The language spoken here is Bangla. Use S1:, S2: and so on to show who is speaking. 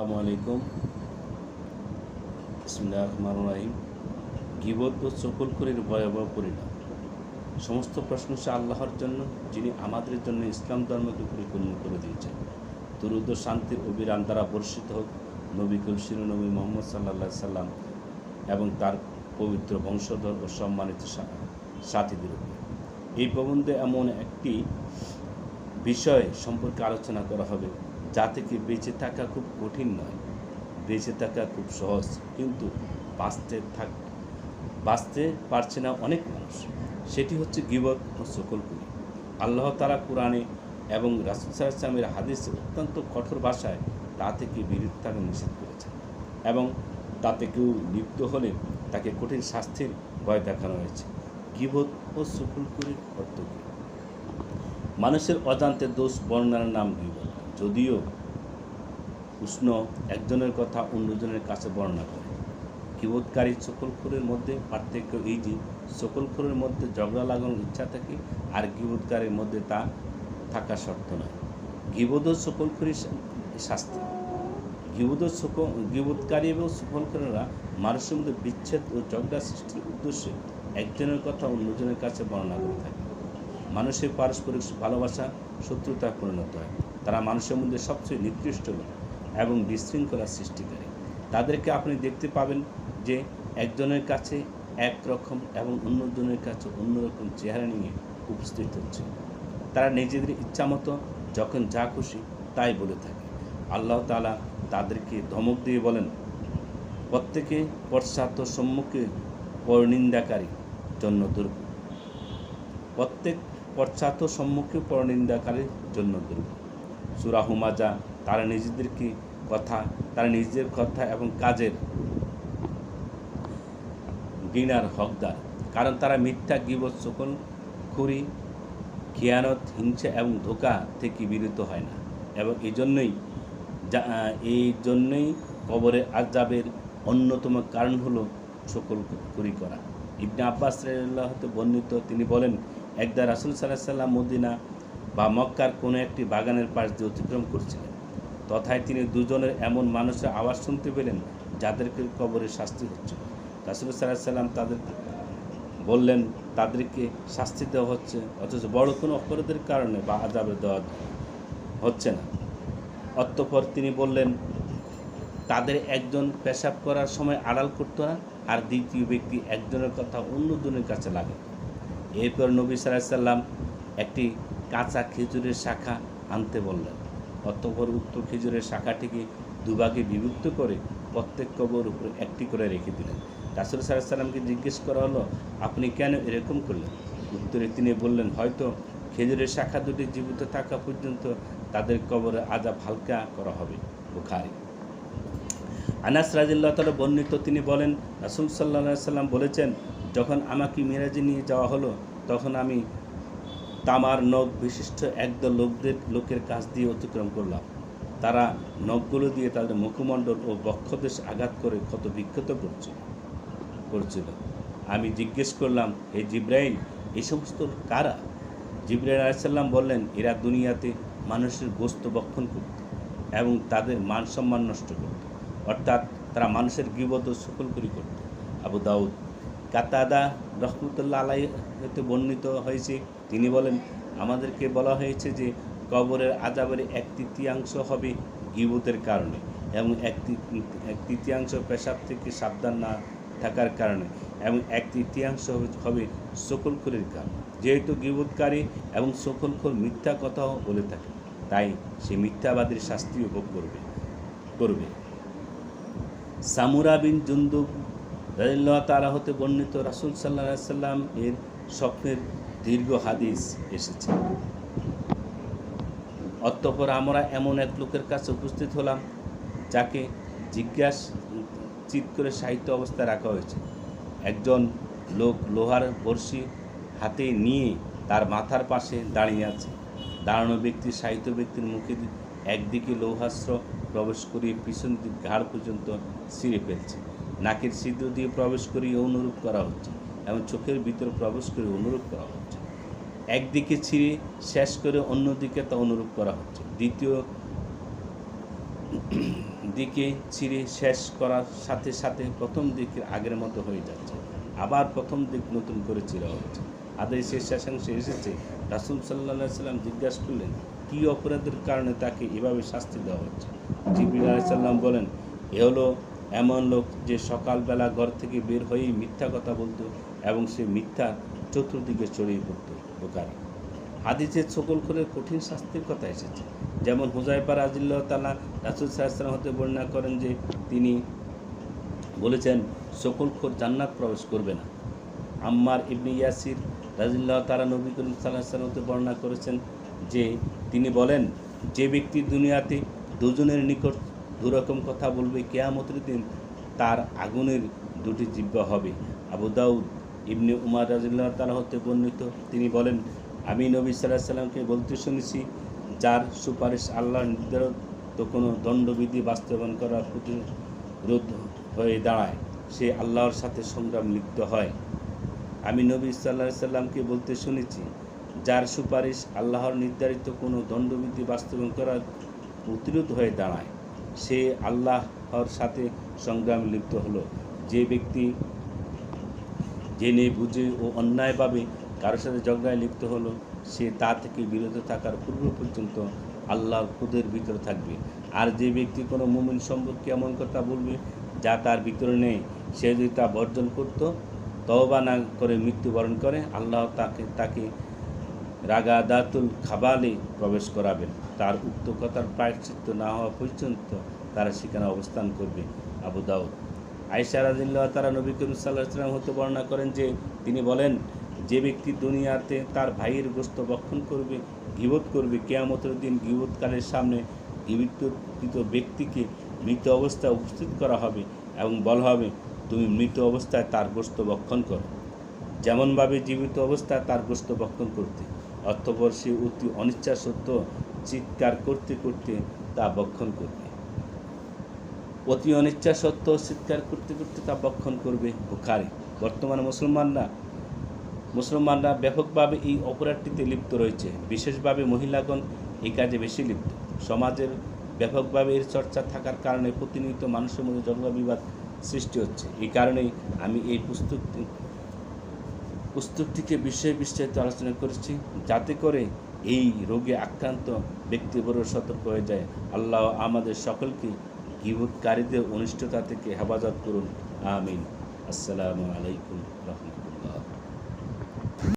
S1: আসসালামু আলাইকুম। বিসমিল্লাহ রহমান রাহিম। গিবত ও চকলখুরির ভয়াবহ পরিণাম। সমস্ত প্রশংসা আল্লাহর জন্য, যিনি আমাদের জন্য ইসলাম ধর্মকে পরিপূর্ণ করে দিয়েছেন। দুরুদ শান্তির অবিরাম দ্বারা বর্ষিত হোক নবী কুলসির নবী মোহাম্মদ সাল্লা সাল্লাম এবং তার পবিত্র বংশধর ও সম্মানিত সাথীদের উপর। এই প্রবন্ধে এমন একটি বিষয় সম্পর্কে আলোচনা করা হবে। যা থেকে বেঁচে থাকা খুব কঠিন নয়। বেঁচে থাকা খুব সহজ, কিন্তু বাঁচতে থাক, বাঁচতে পারছে না অনেক মানুষ। সেটি হচ্ছে গিবত ও সকলপুরি আল্লাহ তারা কোরআনে এবং রাসুল সাল্লামের হাদিসে অত্যন্ত কঠোর ভাষায় তা থেকে বিরত থাকা নিষেধ করেছেন এবং তাতে কেউ লিপ্ত হলে তাকে কঠিন শাস্তির ভয় দেখানো হয়েছে। গিবত ও সকলপুরির অর্থ মানুষের অজান্তে দোষ বর্ণনার নাম গিবত। যদিও উষ্ণ একজনের কথা অন্যজনের কাছে বর্ণনা করে। গিবতকারী সকলখোরের মধ্যে পার্থক্য এই যে সকলখোরের মধ্যে ঝগড়া লাগানোর ইচ্ছা থাকে আর গিবতকারীর মধ্যে তা থাকা শর্ত নয়। গিবদ ও সকলখোরই শাস্তি। সকল গিবতকারী এবং সকলখোরেরা মানুষের মধ্যে বিচ্ছেদ ও ঝগড়া সৃষ্টির উদ্দেশ্যে একজনের কথা অন্যজনের কাছে বর্ণনা করে থাকে। মানুষের পারস্পরিক ভালোবাসা, শত্রুতায় পরিণত হয়। তারা মানুষের মধ্যে সবচেয়ে নিকৃষ্ট এবং বিশৃঙ্খলা সৃষ্টিকারী। তাদেরকে আপনি দেখতে পাবেন যে একজনের কাছে একরকম এবং অন্যজনের কাছে অন্যরকম চেহারা নিয়ে উপস্থিত হচ্ছে। তারা নিজেদের ইচ্ছামতো যখন যা খুশি তাই বলে থাকে। আল্লাহ তালা তাদেরকে ধমক দিয়ে বলেন, প্রত্যেকে পশ্চাৎ সম্মুখে পরনিন্দাকারী জন্য দুর্গ প্রত্যেক পশ্চাৎ সম্মুখে পরনিন্দাকারীর জন্য দুর্গ সুরাহুমাজা তারা নিজেদেরকে কথা, তারা নিজের কথা এবং কাজের ঘৃণার হকদার। কারণ তারা মিথ্যা, গিবত সকল খুরি, খেয়ানত, হিংসা এবং ধোকা থেকে বিরত হয় না। এবং এই জন্যই এই জন্যই কবরের আজাবের অন্যতম কারণ হলো সকল কুরি করা। ইবনে আব্বাস হতে বর্ণিত, তিনি বলেন, একদা রাসুল সাল্লাহ সাল্লাম মদিনা বা মক্কার কোনো একটি বাগানের পাশ দিয়ে অতিক্রম করছিলেন। তথায় তিনি দুজনের এমন মানুষের আওয়াজ শুনতে পেলেন যাদেরকে কবরে শাস্তি হচ্ছিল রাসুল সাল্লাহ সাল্লাম তাদের বললেন, তাদেরকে শাস্তি দেওয়া হচ্ছে, অথচ বড় কোনো অপরাধের কারণে বা আজাবে দেওয়া হচ্ছে না। অতঃপর তিনি বললেন, তাদের একজন পেশাব করার সময় আড়াল করতো না, আর দ্বিতীয় ব্যক্তি একজনের কথা অন্যজনের কাছে লাগে। এরপর নবী সাল্লাহ সাল্লাম একটি কাঁচা খেজুরের শাখা আনতে বললেন। অতঃপর উক্ত খেজুরের শাখাটিকে দুভাগে বিভক্ত করে প্রত্যেক কবর উপরে একটি করে রেখে দিলেন। রাসুল সাল্লাহ সাল্লামকে জিজ্ঞেস করা হলো, আপনি কেন এরকম করলেন? উত্তরে তিনি বললেন, হয়তো খেজুরের শাখা দুটি জীবিত থাকা পর্যন্ত তাদের কবরে আজাব হালকা করা হবে। বুখারি। আনাস রাজিল্লাহ তালা বর্ণিত তিনি বলেন, রাসুল সাল্লা সাল্লাম বলেছেন, যখন আমাকে মিরাজে নিয়ে যাওয়া হলো, তখন আমি তামার নখ বিশিষ্ট একদল লোকদের, লোকের কাছ দিয়ে অতিক্রম করলাম। তারা নখগুলো দিয়ে তাদের মুখমণ্ডল ও বক্ষদেশ আঘাত করে ক্ষত বিক্ষত করছিল করছিল। আমি জিজ্ঞেস করলাম, হে জিব্রাইল এই সমস্ত কারা? জিব্রাইল আলাইসাল্লাম বললেন, এরা দুনিয়াতে মানুষের গোস্ত বক্ষণ করত এবং তাদের মান সম্মান নষ্ট করত। অর্থাৎ তারা মানুষের গিবত ও সকল করি করত। আবু দাউদ, কাতাদা রহমতুল্লাহ আলাই হতে বর্ণিত হয়েছে তিনি বলেন, আমাদেরকে বলা হয়েছে যে কবরের আজাবের এক তৃতীয়াংশ হবে গিবতের কারণে এবং এক তৃতীয়াংশ পেশাব থেকে সাবধান না থাকার কারণে এবং এক তৃতীয়াংশ হবে- সকলখোরের কারণে। যেহেতু গিবতকারী এবং সকলখোর মিথ্যা কথাও বলে থাকে, তাই সে মিথ্যাবাদীর শাস্তি উপভোগ করবে করবে। সামুরা বিন জুন্দুব রাজিল্লাহ তালা হতে বর্ণিত রাসুল সাল্লাহ সাল্লাম এর স্বপ্নের দীর্ঘ হাদিস এসেছে। অতঃপর আমরা এমন এক লোকের কাছে উপস্থিত হলাম, যাকে জিজ্ঞাস চিত করে সাহিত্য অবস্থায় রাখা হয়েছে। একজন লোক লোহার বড়শি হাতে নিয়ে তার মাথার পাশে দাঁড়িয়ে আছে। দাঁড়ানো ব্যক্তি সাহিত্য ব্যক্তির মুখে একদিকে লৌহাস্ত্র প্রবেশ করিয়ে পিছন দিক ঘাড় পর্যন্ত ছিঁড়ে ফেলছে। নাকের ছিদ্র দিয়ে প্রবেশ করিয়ে অনুরূপ করা হচ্ছে এবং চোখের ভিতর প্রবেশ করে অনুরূপ করা হচ্ছে। একদিকে ছিঁড়ে শেষ করে অন্যদিকে তা অনুরূপ করা হচ্ছে। দ্বিতীয় দিকে ছিঁড়ে শেষ করার সাথে সাথে প্রথম দিকের আগের মতো হয়ে যাচ্ছে। আবার প্রথম দিক নতুন করে চিরা হচ্ছে। আদের শেষ শেষাংশে এসেছে। রাসুল সাল্লাহ সাল্লাম জিজ্ঞাসা করলেন, কী অপরাধের কারণে তাকে এভাবে শাস্তি দেওয়া হচ্ছে? জিবির আলাইসাল্লাম বলেন, এ হলো এমন লোক যে সকালবেলা ঘর থেকে বের হয়েই মিথ্যা কথা বলতো এবং সে মিথ্যা চতুর্দিকে ছড়িয়ে পড়তো বোকারি। হাদিসের সকল করে কঠিন শাস্তির কথা এসেছে। যেমন হুজাইফা রাজিল্লাহ তালা রাসুল সাহাশালাম হতে বর্ণনা করেন যে, তিনি বলেছেন, সকল খোর জান্নাত প্রবেশ করবে না। আম্মার ইবনে ইয়াসির রাজিল্লাহ তারা নবী করিম সাল্লাহ হতে বর্ণনা করেছেন যে, তিনি বলেন, যে ব্যক্তি দুনিয়াতে দুজনের নিকট দুরকম কথা বলবে, কেয়ামতের দিন তার আগুনের দুটি জিব্বা হবে। আবু দাউদ ইবনে উমার রাজিল্লাহ তালা হতে বর্ণিত। তিনি বলেন, আমি নবী সাল্লাহ সাল্লামকে বলতে শুনেছি, যার সুপারিশ আল্লাহর নির্ধারিত কোনো দণ্ডবিধি বাস্তবায়ন করার প্রতিরোধ হয়ে দাঁড়ায়, সে আল্লাহর সাথে সংগ্রাম লিপ্ত হয়। আমি নবী সাল্লাহ সাল্লামকে বলতে শুনেছি, যার সুপারিশ আল্লাহর নির্ধারিত কোনো দণ্ডবিধি বাস্তবায়ন করার প্রতিরোধ হয়ে দাঁড়ায়, সে আল্লাহর সাথে সংগ্রাম লিপ্ত হলো। যে ব্যক্তি জেনে বুঝে ও অন্যায়ভাবে কারোর সাথে ঝগড়ায় লিপ্ত হলো, সে তা থেকে বিরত থাকার পূর্ব পর্যন্ত আল্লাহর খুদের ভিতরে থাকবে। আর যে ব্যক্তি কোনো মুমিন সম্পর্কে এমন কথা বলবে যা তার ভিতরে নেই, সে যদি তা বর্জন করত, তওবা না করে মৃত্যুবরণ করে, আল্লাহ তাকে তাকে রাগাদাতুল খাবালে প্রবেশ করাবেন। তার উক্ত কথার প্রায়শ্চিত্ত না হওয়া পর্যন্ত তারা সেখানে অবস্থান করবে। আবু দাউদ। আয়সা রাজিল্লাহ তারা নবী করিম সাল্লাহ হতে বর্ণনা করেন যে তিনি বলেন, যে ব্যক্তি দুনিয়াতে তার ভাইয়ের গোস্ত বক্ষণ করবে, গিবত করবে, কেয়ামতের দিন গিবতকালের সামনে গিবিতকৃত ব্যক্তিকে মৃত অবস্থায় উপস্থিত করা হবে এবং বলা হবে, তুমি মৃত অবস্থায় তার গোস্ত বক্ষণ করো। যেমনভাবে জীবিত অবস্থায় তার গোস্ত বক্ষণ করতে অর্থপর সে অতি অনিচ্ছা সত্য চিৎকার করতে করতে তা বক্ষণ করবে। অতি অনিচ্ছা সত্ত্বেও চিৎকার করতে করতে তা বক্ষণ করবে বুখারি। বর্তমানে মুসলমানরা মুসলমানরা ব্যাপকভাবে এই অপরাধটিতে লিপ্ত রয়েছে। বিশেষভাবে মহিলাগণ এই কাজে বেশি লিপ্ত। সমাজের ব্যাপকভাবে এর চর্চা থাকার কারণে প্রতিনিয়ত মানুষের মধ্যে ঝগড়া বিবাদ সৃষ্টি হচ্ছে। এই কারণেই আমি এই পুস্তকটি পুস্তকটিকে বিষয়ে বিস্তারিত আলোচনা করেছি যাতে করে এই রোগে আক্রান্ত ব্যক্তিবর্গ সতর্ক হয়ে যায়। আল্লাহ আমাদের সকলকে গিবুৎকারীদের অনিষ্টতা থেকে হেফাজত করুন। আমিন। আসসালামু আলাইকুম রহমতুল্লাহ